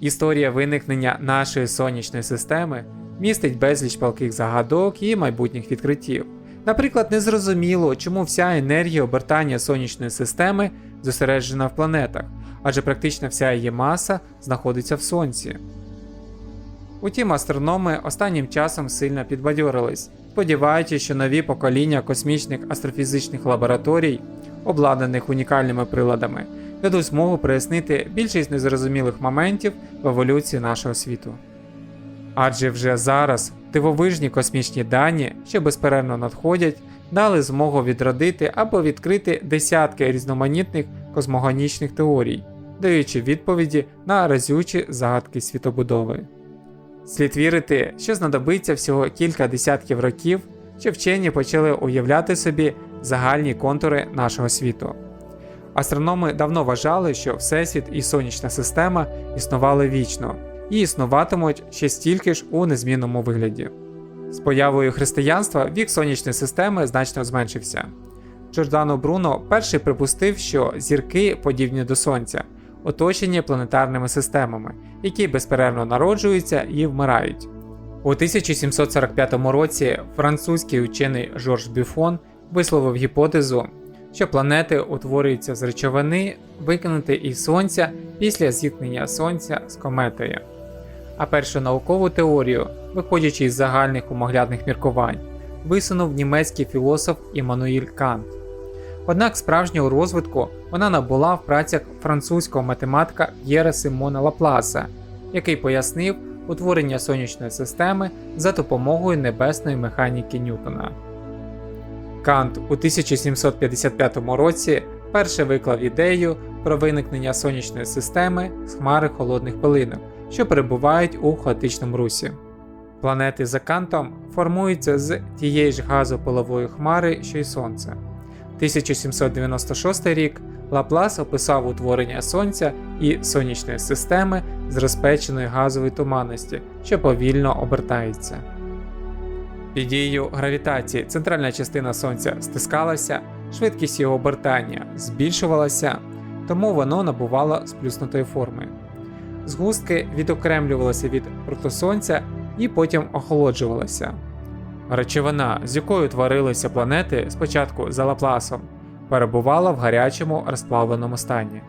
Історія виникнення нашої сонячної системи містить безліч палких загадок і майбутніх відкриттів. Наприклад, незрозуміло, чому вся енергія обертання сонячної системи зосереджена в планетах, адже практично вся її маса знаходиться в Сонці. Утім, астрономи останнім часом сильно підбадьорились, сподіваючись, що нові покоління космічних астрофізичних лабораторій, обладнаних унікальними приладами, дадуть змогу прояснити більшість незрозумілих моментів в еволюції нашого світу. Адже вже зараз дивовижні космічні дані, що безперервно надходять, дали змогу відродити або відкрити десятки різноманітних космогонічних теорій, даючи відповіді на разючі загадки світобудови. Слід вірити, що знадобиться всього кілька десятків років, що вчені почали уявляти собі загальні контури нашого світу. Астрономи давно вважали, що Всесвіт і сонячна система існували вічно і існуватимуть ще стільки ж у незмінному вигляді. З появою християнства вік сонячної системи значно зменшився. Джордано Бруно перший припустив, що зірки подібні до Сонця, оточені планетарними системами, які безперервно народжуються і вмирають. У 1745 році французький учений Жорж Бюфон висловив гіпотезу, що планети утворюються з речовини, викинути із Сонця після зіткнення Сонця з кометою. А першу наукову теорію, виходячи із загальних умоглядних міркувань, висунув німецький філософ Іммануїль Кант. Однак справжнього розвитку вона набула в працях французького математика П'єра Симона Лапласа, який пояснив утворення сонячної системи за допомогою небесної механіки Ньютона. Кант у 1755 році вперше виклав ідею про виникнення сонячної системи з хмари холодних пилинок, що перебувають у хаотичному русі. Планети за Кантом формуються з тієї ж газопилової хмари, що й Сонце. 1796 рік Лаплас описав утворення Сонця і сонячної системи з розпеченої газової туманності, що повільно обертається. Під дією гравітації центральна частина Сонця стискалася, швидкість його обертання збільшувалася, тому воно набувало сплюснутої форми. Згустки відокремлювалися від протосонця і потім охолоджувалися. Речовина, з якою творилися планети спочатку за Лапласом, перебувала в гарячому розплавленому стані.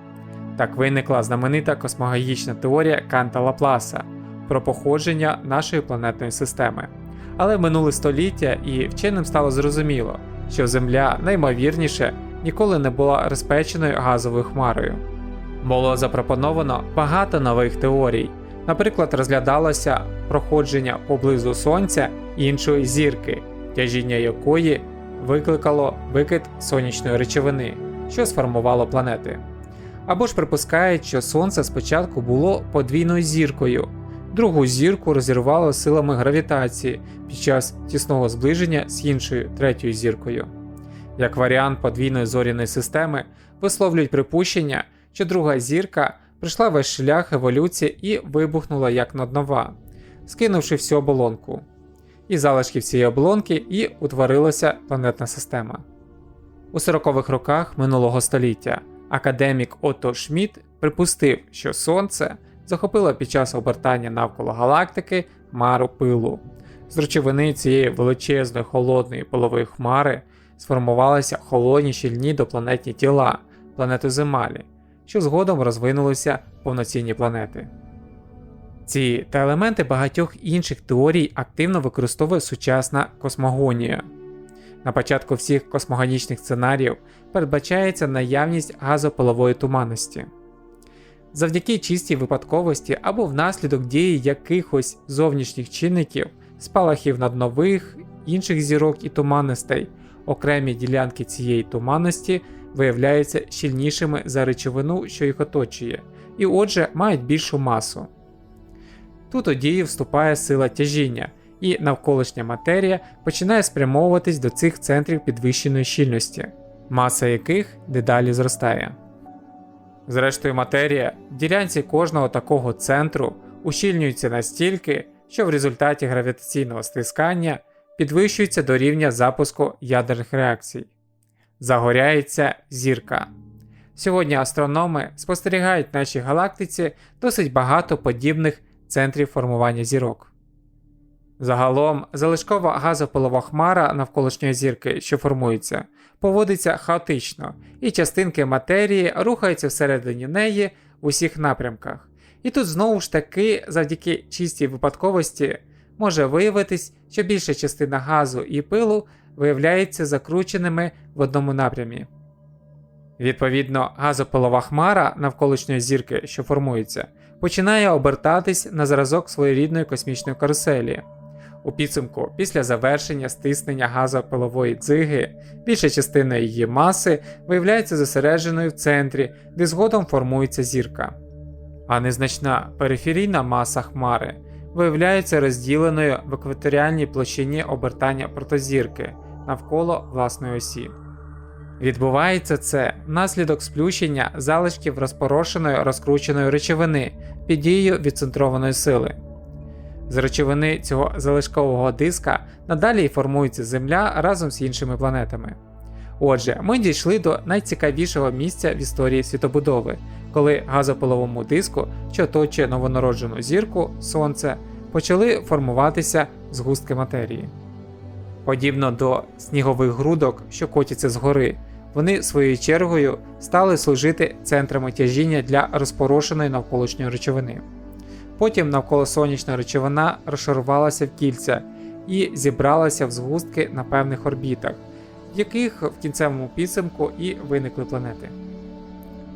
Так виникла знаменита космологічна теорія Канта Лапласа про походження нашої планетної системи. Але минуле століття і вченим стало зрозуміло, що Земля наймовірніше ніколи не була розпеченою газовою хмарою. Було запропоновано багато нових теорій. Наприклад, розглядалося проходження поблизу Сонця іншої зірки, тяжіння якої викликало викид сонячної речовини, що сформувало планети. Або ж припускають, що Сонце спочатку було подвійною зіркою, другу зірку розірвало силами гравітації під час тісного зближення з іншою третьою зіркою. Як варіант подвійної зоряної системи висловлюють припущення, що друга зірка пройшла весь шлях еволюції і вибухнула як нова, скинувши всю оболонку. І залишки всієї оболонки і утворилася планетна система. У 40-х роках минулого століття академік Отто Шмідт припустив, що Сонце захопило під час обертання навколо галактики хмару пилу. З речовини цієї величезної холодної пилової хмари сформувалися холодні щільні допланетні тіла планети Земалі, що згодом розвинулися повноцінні планети. Ці та елементи багатьох інших теорій активно використовує сучасна космогонія. На початку всіх космогонічних сценаріїв передбачається наявність газопилової туманності. Завдяки чистій випадковості або внаслідок дії якихось зовнішніх чинників, спалахів над нових інших зірок і туманностей, окремі ділянки цієї туманності виявляються щільнішими за речовину, що їх оточує, і отже мають більшу масу. Тут у дію вступає сила тяжіння, і навколишня матерія починає спрямовуватись до цих центрів підвищеної щільності, маса яких дедалі зростає. Зрештою, матерія в ділянці кожного такого центру ущільнюється настільки, що в результаті гравітаційного стискання підвищується до рівня запуску ядерних реакцій. Загоряється зірка. Сьогодні астрономи спостерігають в нашій галактиці досить багато подібних центрів формування зірок. Загалом, залишкова газопилова хмара навколишньої зірки, що формується, поводиться хаотично, і частинки матерії рухаються всередині неї в усіх напрямках. І тут знову ж таки, завдяки чистій випадковості, може виявитись, що більша частина газу і пилу виявляється закрученими в одному напрямі. Відповідно, газопилова хмара навколишньої зірки, що формується, починає обертатись на зразок своєрідної космічної каруселі. У підсумку, після завершення стиснення газопилової дзиги, більша частина її маси виявляється зосередженою в центрі, де згодом формується зірка. А незначна периферійна маса хмари виявляється розділеною в екваторіальній площині обертання протозірки навколо власної осі. Відбувається це внаслідок сплющення залишків розпорошеної розкрученої речовини під дією відцентрованої сили. З речовини цього залишкового диска надалі й формується Земля разом з іншими планетами. Отже, ми дійшли до найцікавішого місця в історії світобудови, коли газопиловому диску, що оточує новонароджену зірку Сонце, почали формуватися згустки матерії. Подібно до снігових грудок, що котяться згори, вони своєю чергою стали служити центрами тяжіння для розпорошеної навколишньої речовини. Потім навколосонячна речовина розшарувалася в кільця і зібралася в згустки на певних орбітах, в яких в кінцевому підсумку і виникли планети.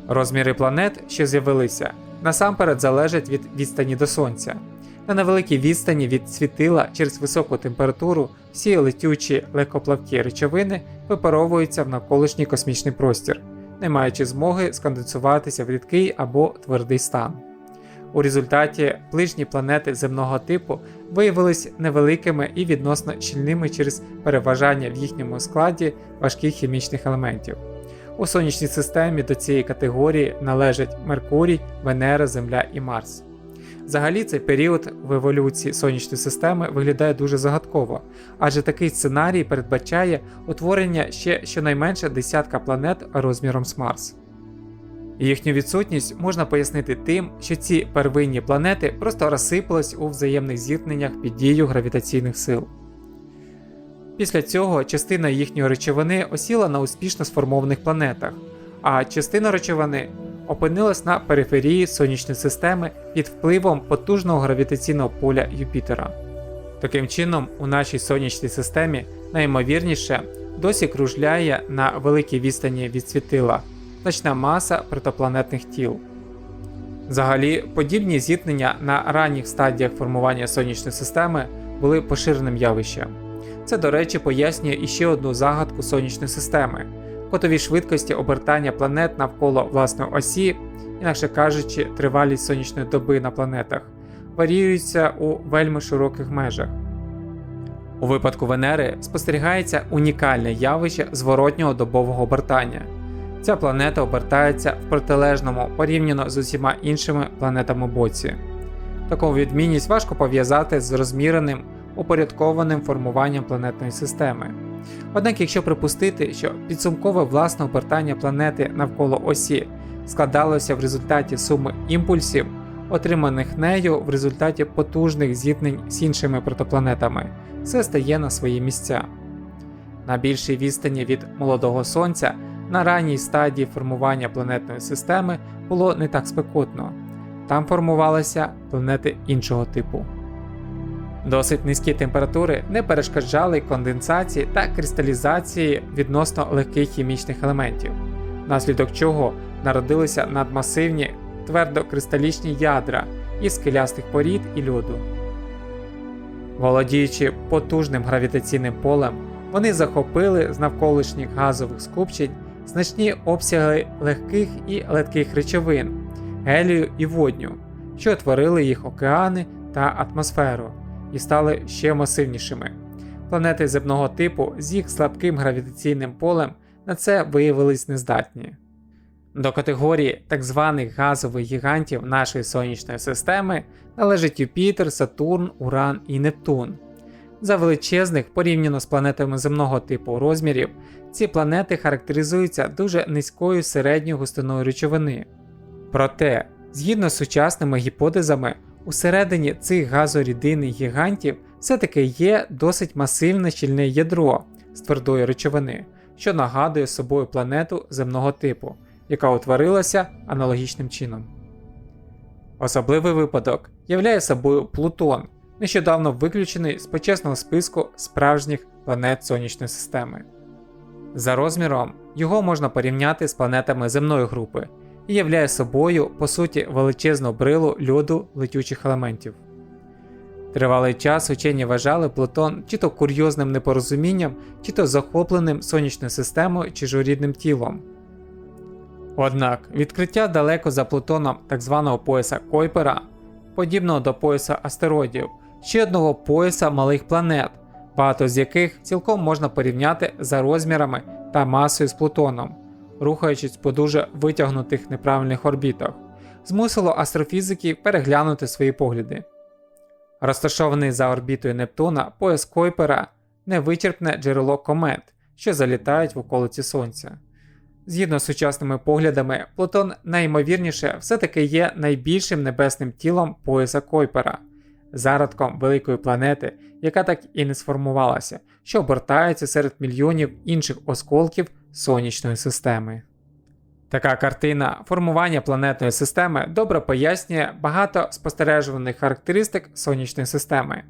Розміри планет, що з'явилися, насамперед залежать від відстані до Сонця. На невеликій відстані від світила через високу температуру всі летючі легкоплавкі речовини випаровуються в навколишній космічний простір, не маючи змоги сконденсуватися в рідкий або твердий стан. У результаті ближні планети земного типу виявились невеликими і відносно щільними через переважання в їхньому складі важких хімічних елементів. У сонячній системі до цієї категорії належать Меркурій, Венера, Земля і Марс. Взагалі, цей період в еволюції сонячної системи виглядає дуже загадково, адже такий сценарій передбачає утворення ще щонайменше десятка планет розміром з Марс. Їхню відсутність можна пояснити тим, що ці первинні планети просто розсипались у взаємних зіткненнях під дією гравітаційних сил. Після цього частина їхньої речовини осіла на успішно сформованих планетах, а частина речовини опинилась на периферії сонячної системи під впливом потужного гравітаційного поля Юпітера. Таким чином, у нашій сонячній системі найімовірніше досі кружляє на великій відстані від світила значна маса протопланетних тіл. Взагалі, подібні зіткнення на ранніх стадіях формування сонячної системи були поширеним явищем. Це, до речі, пояснює іще одну загадку сонячної системи котові швидкості обертання планет навколо власної осі, інакше кажучи, тривалість сонячної доби на планетах, варіюються у вельми широких межах. У випадку Венери спостерігається унікальне явище зворотнього добового обертання. Ця планета обертається в протилежному порівняно з усіма іншими планетами боці. Таку відмінність важко пов'язати з розміреним упорядкованим формуванням планетної системи. Однак, якщо припустити, що підсумкове власне обертання планети навколо осі складалося в результаті суми імпульсів, отриманих нею в результаті потужних зіткнень з іншими протопланетами, все стає на свої місця. На більшій відстані від молодого сонця на ранній стадії формування планетної системи було не так спекотно, там формувалися планети іншого типу. Досить низькі температури не перешкоджали конденсації та кристалізації відносно легких хімічних елементів, внаслідок чого народилися надмасивні твердокристалічні ядра із скелястих порід і льоду. Володіючи потужним гравітаційним полем, вони захопили з навколишніх газових скупчень значні обсяги легких і легких речовин, гелію і водню, що творили їх океани та атмосферу і стали ще масивнішими. Планети земного типу з їх слабким гравітаційним полем на це виявились нездатні. До категорії так званих газових гігантів нашої сонячної системи належать Юпітер, Сатурн, Уран і Нептун. За величезних порівняно з планетами земного типу розмірів, ці планети характеризуються дуже низькою середньою густиною речовини. Проте, згідно з сучасними гіпотезами, усередині цих газорідинних гігантів все-таки є досить масивне щільне ядро з твердої речовини, що нагадує собою планету земного типу, яка утворилася аналогічним чином. Особливий випадок являє собою Плутон, нещодавно виключений з почесного списку справжніх планет Сонячної системи. За розміром його можна порівняти з планетами земної групи і являє собою, по суті, величезну брилу льоду летючих елементів. Тривалий час учені вважали Плутон чи то курйозним непорозумінням, чи то захопленим сонячною системою чи жорідним тілом. Однак відкриття далеко за Плутоном так званого пояса Койпера, подібного до пояса астероїдів, ще одного пояса малих планет, багато з яких цілком можна порівняти за розмірами та масою з Плутоном, рухаючись по дуже витягнутих неправильних орбітах, змусило астрофізиків переглянути свої погляди. Розташований за орбітою Нептуна, пояс Койпера невичерпне джерело комет, що залітають в околиці Сонця. Згідно з сучасними поглядами, Плутон найімовірніше все-таки є найбільшим небесним тілом пояса Койпера, зародком великої планети, яка так і не сформувалася, що обертається серед мільйонів інших осколків сонячної системи. Така картина формування планетної системи добре пояснює багато спостережуваних характеристик сонячної системи.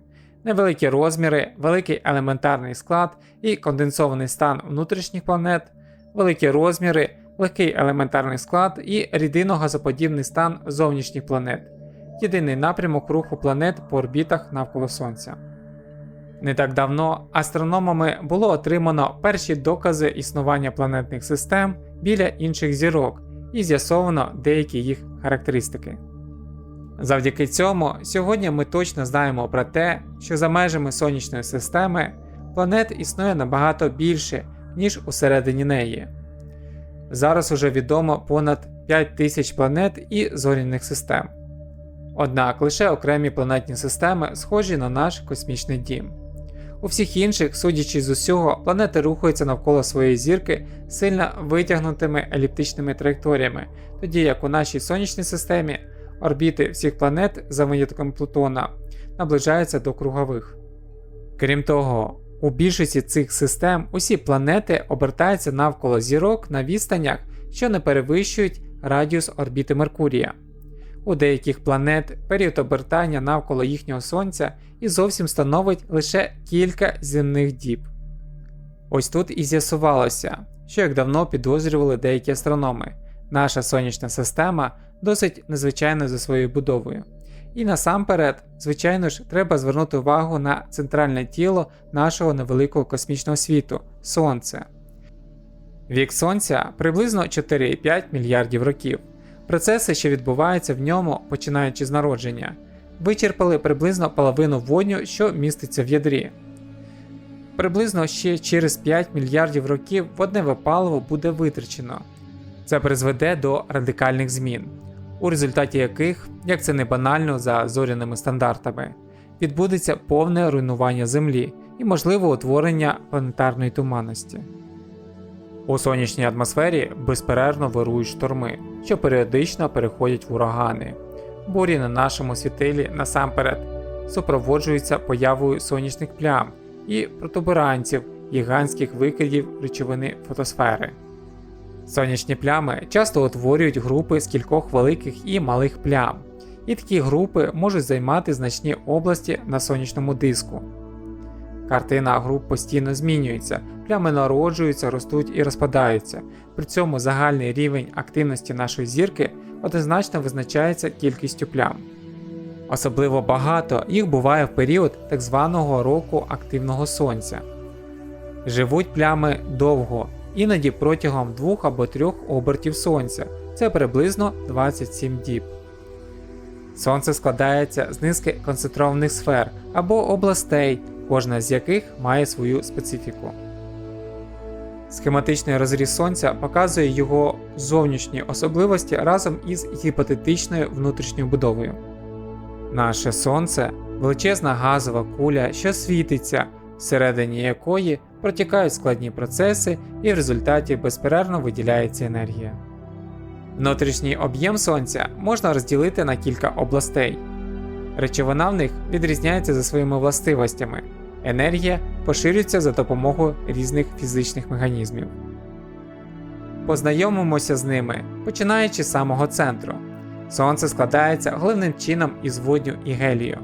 Невеликі розміри, великий елементарний склад і конденсований стан внутрішніх планет, великі розміри, легкий елементарний склад і рідино-газоподібний стан зовнішніх планет, єдиний напрямок руху планет по орбітах навколо Сонця. Не так давно астрономами було отримано перші докази існування планетних систем біля інших зірок і з'ясовано деякі їх характеристики. Завдяки цьому, сьогодні ми точно знаємо про те, що за межами сонячної системи планет існує набагато більше, ніж усередині неї. Зараз уже відомо понад 5 тисяч планет і зоряних систем. Однак лише окремі планетні системи схожі на наш космічний дім. У всіх інших, судячи з усього, планети рухаються навколо своєї зірки сильно витягнутими еліптичними траєкторіями, тоді як у нашій сонячній системі орбіти всіх планет за винятком Плутона наближаються до кругових. Крім того, у більшості цих систем усі планети обертаються навколо зірок на відстанях, що не перевищують радіус орбіти Меркурія. У деяких планет період обертання навколо їхнього Сонця і зовсім становить лише кілька земних діб. Ось тут і з'ясувалося, що як давно підозрювали деякі астрономи, наша сонячна система досить незвичайна за своєю будовою. І насамперед, звичайно ж, треба звернути увагу на центральне тіло нашого невеликого космічного світу Сонце. Вік Сонця приблизно 4,5 мільярдів років. Процеси, що відбуваються в ньому, починаючи з народження, вичерпали приблизно половину водню, що міститься в ядрі. Приблизно ще через 5 мільярдів років водневе паливо буде витрачено. Це призведе до радикальних змін, у результаті яких, як це не банально за зоряними стандартами, відбудеться повне руйнування Землі і можливе утворення планетарної туманності. У сонячній атмосфері безперервно вирують шторми, що періодично переходять в урагани. Бурі на нашому світилі насамперед супроводжуються появою сонячних плям і протуберанців гігантських викидів речовини фотосфери. Сонячні плями часто утворюють групи з кількох великих і малих плям, і такі групи можуть займати значні області на сонячному диску. Картина груп постійно змінюється, плями народжуються, ростуть і розпадаються. При цьому загальний рівень активності нашої зірки однозначно визначається кількістю плям. Особливо багато їх буває в період так званого року активного сонця. Живуть плями довго, іноді протягом двох або трьох обертів сонця, це приблизно 27 діб. Сонце складається з низки концентрованих сфер або областей, кожна з яких має свою специфіку. Схематичний розріз сонця показує його зовнішні особливості разом із гіпотетичною внутрішньою будовою. Наше сонце величезна газова куля, що світиться, всередині якої протікають складні процеси і в результаті безперервно виділяється енергія. Внутрішній об'єм Сонця можна розділити на кілька областей. Речовина в них відрізняється за своїми властивостями. Енергія поширюється за допомогою різних фізичних механізмів. Познайомимося з ними, починаючи з самого центру. Сонце складається головним чином із водню і гелію.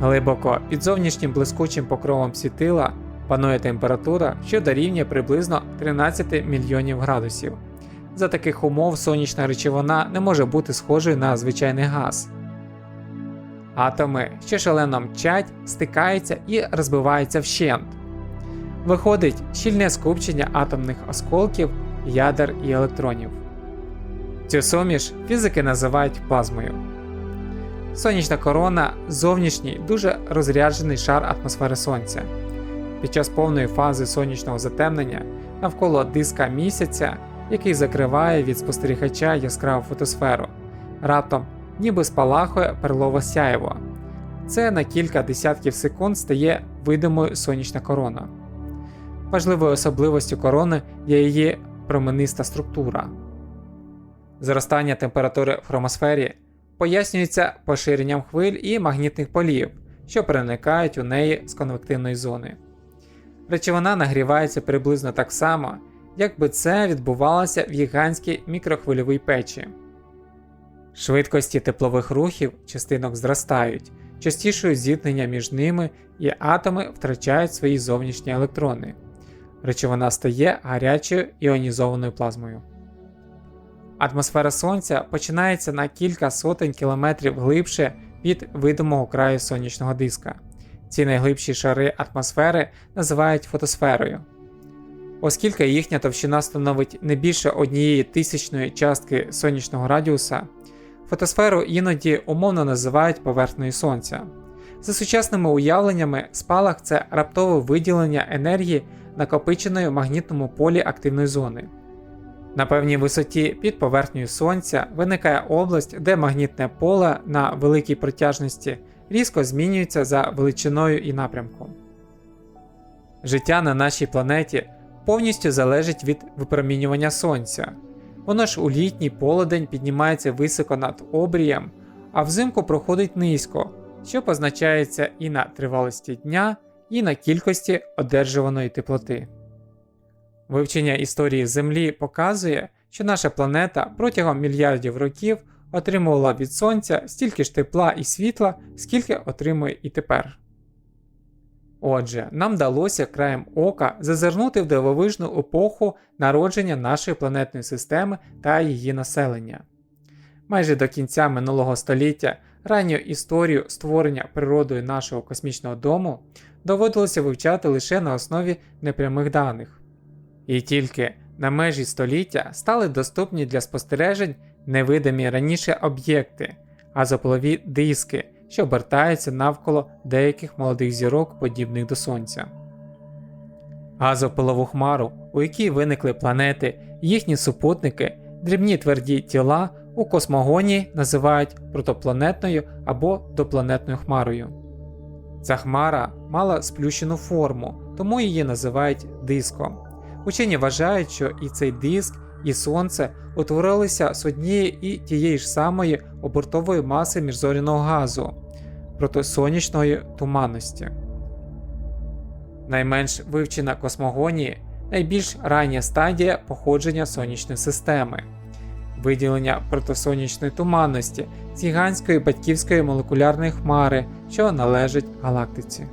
Глибоко під зовнішнім блискучим покровом світила панує температура, що дорівнює приблизно 13 мільйонів градусів. За таких умов сонячна речовина не може бути схожою на звичайний газ. Атоми, що шалено мчать, стикаються і розбиваються вщент. Виходить щільне скупчення атомних осколків, ядер і електронів. Цю суміш фізики називають плазмою. Сонячна корона зовнішній дуже розряджений шар атмосфери Сонця. Під час повної фази сонячного затемнення навколо диска місяця, який закриває від спостерігача яскраву фотосферу, раптом ніби спалахує перлове сяєво. Це на кілька десятків секунд стає видимою сонячна корона. Важливою особливостю корони є її промениста структура. Зростання температури в хромосфері пояснюється поширенням хвиль і магнітних полів, що проникають у неї з конвективної зони. Речовина нагрівається приблизно так само, як би це відбувалося в гігантській мікрохвильовій печі. Швидкості теплових рухів частинок зростають, частішою зіткнення між ними і атоми втрачають свої зовнішні електрони. Речовина стає гарячою іонізованою плазмою. Атмосфера Сонця починається на кілька сотень кілометрів глибше від видимого краю сонячного диска. Ці найглибші шари атмосфери називають фотосферою. Оскільки їхня товщина становить не більше однієї тисячної частки сонячного радіуса, фотосферу іноді умовно називають поверхнею Сонця. За сучасними уявленнями, спалах це раптове виділення енергії накопиченої в магнітному полі активної зони. На певній висоті під поверхнею Сонця виникає область, де магнітне поле на великій протяжності різко змінюється за величиною і напрямком. Життя на нашій планеті повністю залежить від випромінювання Сонця. Воно ж у літній полудень піднімається високо над обрієм, а взимку проходить низько, що позначається і на тривалості дня, і на кількості одержуваної теплоти. Вивчення історії Землі показує, що наша планета протягом мільярдів років отримувала від Сонця стільки ж тепла і світла, скільки отримує і тепер. Отже, нам вдалося краєм ока зазирнути в дивовижну епоху народження нашої планетної системи та її населення. Майже до кінця минулого століття ранню історію створення природою нашого космічного дому доводилося вивчати лише на основі непрямих даних. І тільки на межі століття стали доступні для спостережень невидимі раніше об'єкти, газополові диски, що обертаються навколо деяких молодих зірок, подібних до Сонця. Газопилову хмару, у якій виникли планети, їхні супутники, дрібні тверді тіла у космогонії називають протопланетною або допланетною хмарою. Ця хмара мала сплющену форму, тому її називають диском. Учені вважають, що і цей диск, і Сонце утворилися з однієї і тієї ж самої обертової маси міжзоряного газу протосонячної туманності. Найменш вивчена космогонії найбільш рання стадія походження сонячної системи, виділення протосонячної туманності з гігантської батьківської молекулярної хмари, що належить галактиці.